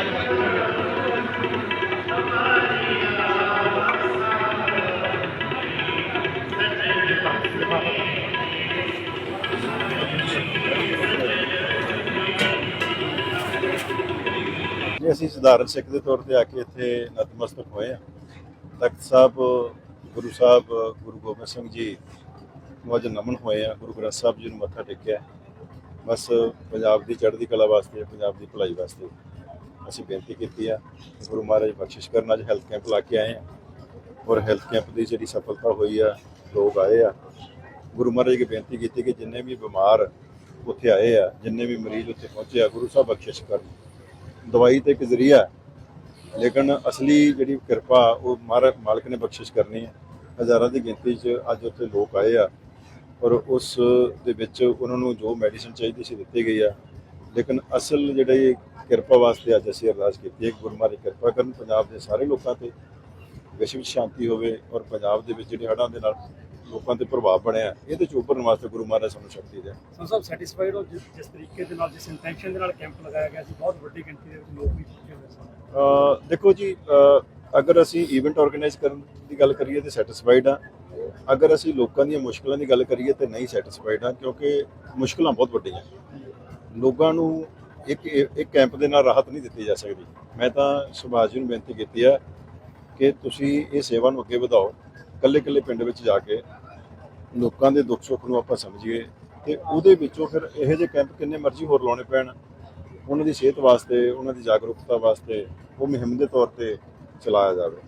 ਜੀ, ਅਸੀਂ ਸਧਾਰਨ ਸਿੱਖ ਦੇ ਤੌਰ ਤੇ ਆ ਕੇ ਇੱਥੇ ਨਤਮਸਤਕ ਹੋਏ ਆ ਤਖਤ ਸਾਹਿਬ, ਗੁਰੂ ਸਾਹਿਬ, ਗੁਰੂ ਗੋਬਿੰਦ ਸਿੰਘ ਜੀ ਨੂੰ ਅੱਜ ਨਮਨ ਹੋਏ ਆ। ਗੁਰੂ ਗ੍ਰੰਥ ਸਾਹਿਬ ਜੀ ਨੂੰ ਮੱਥਾ ਟੇਕਿਆ। ਬਸ ਪੰਜਾਬ ਦੀ ਚੜ੍ਹਦੀ ਕਲਾ ਵਾਸਤੇ, ਪੰਜਾਬ ਦੀ ਭਲਾਈ ਵਾਸਤੇ। ਅਸੀਂ ਬੇਨਤੀ ਕੀਤੀ ਆ ਗੁਰੂ ਮਹਾਰਾਜ ਬਖਸ਼ਿਸ਼ ਕਰਨ ਅੱਜ ਹੈਲਥ ਕੈਂਪ ਲਾ ਕੇ ਆਏ ਆ ਔਰ ਹੈਲਥ ਕੈਂਪ ਦੀ ਜਿਹੜੀ ਸਫਲਤਾ ਹੋਈ ਆ, ਲੋਕ ਆਏ ਆ। ਗੁਰੂ ਮਹਾਰਾਜ ਕੀ ਬੇਨਤੀ ਕੀਤੀ ਕਿ ਜਿੰਨੇ ਵੀ ਬਿਮਾਰ ਉੱਥੇ ਆਏ ਆ, ਜਿੰਨੇ ਵੀ ਮਰੀਜ਼ ਉੱਥੇ ਪਹੁੰਚੇ ਆ, ਗੁਰੂ ਸਾਹਿਬ ਬਖਸ਼ਿਸ਼ ਕਰਨ। ਦਵਾਈ ਤੇ ਇੱਕ ਜ਼ਰੀਆ, ਲੇਕਿਨ ਅਸਲੀ ਜਿਹੜੀ ਕਿਰਪਾ, ਉਹ ਮਹਾਰਾਜ ਮਾਲਕ ਨੇ ਬਖਸ਼ਿਸ਼ ਕਰਨੀ ਹੈ ਹਜ਼ਾਰਾਂ ਦੀ ਗਿਣਤੀ 'ਚ ਅੱਜ ਉੱਥੇ ਲੋਕ ਆਏ ਆ। ਔਰ ਉਸ ਦੇ ਵਿੱਚ ਉਹਨਾਂ ਨੂੰ ਜੋ ਮੈਡੀਸਨ ਚਾਹੀਦੀ ਸੀ, ਦਿੱਤੀ ਗਈ ਆ। ਲੇਕਿਨ ਅਸਲ ਜਿਹੜੀ ਕਿਰਪਾ ਵਾਸਤੇ ਅੱਜ ਅਸੀਂ ਅਰਦਾਸ ਕੀਤੀ ਹੈ ਗੁਰੂ ਮਹਾਰਾਜ ਕਿਰਪਾ ਕਰਨ ਪੰਜਾਬ ਦੇ ਸਾਰੇ ਲੋਕਾਂ ਤੇ ਵਿਸ਼ਵ ਵਿੱਚ ਸ਼ਾਂਤੀ ਹੋਵੇ ਔਰ ਪੰਜਾਬ ਦੇ ਵਿੱਚ ਜਿਹੜੇ ਹੜ੍ਹਾਂ ਦੇ ਨਾਲ ਲੋਕਾਂ ਤੇ ਪ੍ਰਭਾਵ ਬਣਿਆ ਇਹਦੇ ਚ ਉੱਪਰਨ ਵਾਸਤੇ ਗੁਰੂ ਮਹਾਰਾਜ ਸਾਨੂੰ ਸ਼ਕਤੀ ਦੇ ਸੋ ਸਭ ਸੈਟੀਸਫਾਈਡ ਹੋ ਜਿਸ ਤਰੀਕੇ ਦੇ ਨਾਲ ਜਿਸ ਇੰਟੈਂਸ਼ਨ ਦੇ ਨਾਲ ਕੈਂਪ ਲਗਾਇਆ ਗਿਆ ਸੀ ਬਹੁਤ ਵੱਡੀ ਗਿਣਤੀ ਦੇ ਵਿੱਚ ਲੋਕ ਵੀ ਪਹੁੰਚੇ ਹੋਏ ਸਨ। ਅ, ਦੇਖੋ ਜੀ ਅਗਰ ਅਸੀਂ ਇਵੈਂਟ ਆਰਗੇਨਾਈਜ਼ ਕਰਨ ਦੀ ਗੱਲ ਕਰੀਏ ਤੇ ਸੈਟੀਸਫਾਈਡ ਆ ਅਗਰ ਅਸੀਂ ਲੋਕਾਂ ਦੀਆਂ ਮੁਸ਼ਕਲਾਂ ਦੀ ਗੱਲ ਕਰੀਏ ਤੇ ਨਹੀਂ ਸੈਟੀਸਫਾਈਡ ਆ ਕਿਉਂਕਿ ਮੁਸ਼ਕਲਾਂ ਬਹੁਤ ਵੱਡੀਆਂ। ਲੋਕਾਂ ਨੂੰ ਇੱਕ ਇੱਕ ਕੈਂਪ ਦੇ ਨਾਲ ਰਾਹਤ ਨਹੀਂ ਦਿੱਤੀ ਜਾ ਸਕਦੀ। ਮੈਂ ਤਾਂ ਸੁਭਾਸ਼ ਜੀ ਨੂੰ ਬੇਨਤੀ ਕੀਤੀ ਆ ਕਿ ਤੁਸੀਂ ਇਹ ਸੇਵਾ ਨੂੰ ਅੱਗੇ ਵਧਾਓ ਕੱਲੇ ਕੱਲੇ ਪਿੰਡ ਵਿੱਚ ਜਾ ਕੇ ਲੋਕਾਂ ਦੇ ਦੁੱਖ ਸੁੱਖ ਨੂੰ ਆਪਾਂ ਸਮਝੀਏ ਤੇ ਉਹਦੇ ਵਿੱਚੋਂ ਫਿਰ ਇਹੋ ਜਿਹੇ ਕੈਂਪ ਕਿੰਨੇ ਮਰਜ਼ੀ ਹੋਰ ਲਾਉਣੇ ਪੈਣ। ਉਹਨਾਂ ਦੀ ਸਿਹਤ ਵਾਸਤੇ, ਉਹਨਾਂ ਦੀ ਜਾਗਰੂਕਤਾ ਵਾਸਤੇ ਉਹ ਮੁਹਿੰਮ ਦੇ ਤੌਰ ਤੇ ਚਲਾਇਆ ਜਾਵੇ।